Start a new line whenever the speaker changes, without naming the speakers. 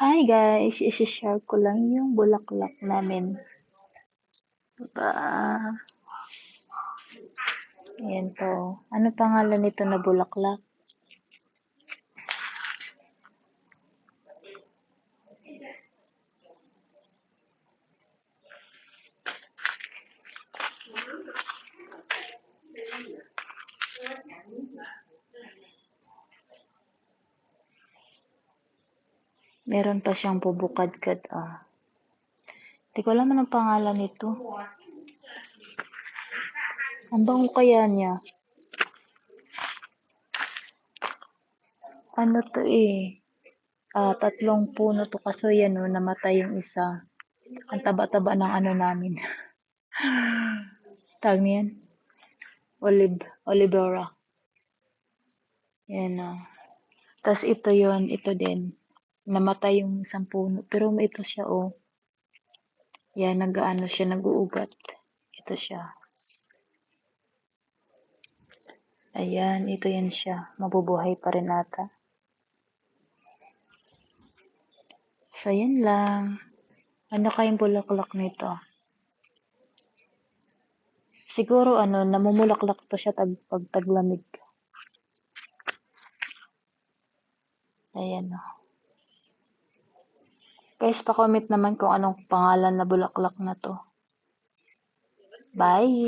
Hi guys, isi-share ko lang yung bulaklak namin. Diba? Ayan po. Ano pangalan nito na bulaklak? Meron pa siyang bubukadkad ah. Hindi ko alam anong pangalan nito. Ang bango kaya niya? Ano to eh? Ah, tatlong puno to kaso yan oh, namatay yung isa. Ang taba-taba ng ano namin. Tawag niyan? Olive, olivera. Yan oh. Tapos ito yon ito din. Namatay yung isang puno. Pero ito siya oh. Yan, nag-ano siya, nag-uugat. Ito siya. Ayan, ito yan siya. Mabubuhay pa rin ata. So, yan lang. Ano kayong bulaklak nito? Siguro, ano, namumulaklak to siya tag, pag taglamig. Ayan, oh. Guys, pa-comment naman kung anong pangalan na bulaklak na to. Bye!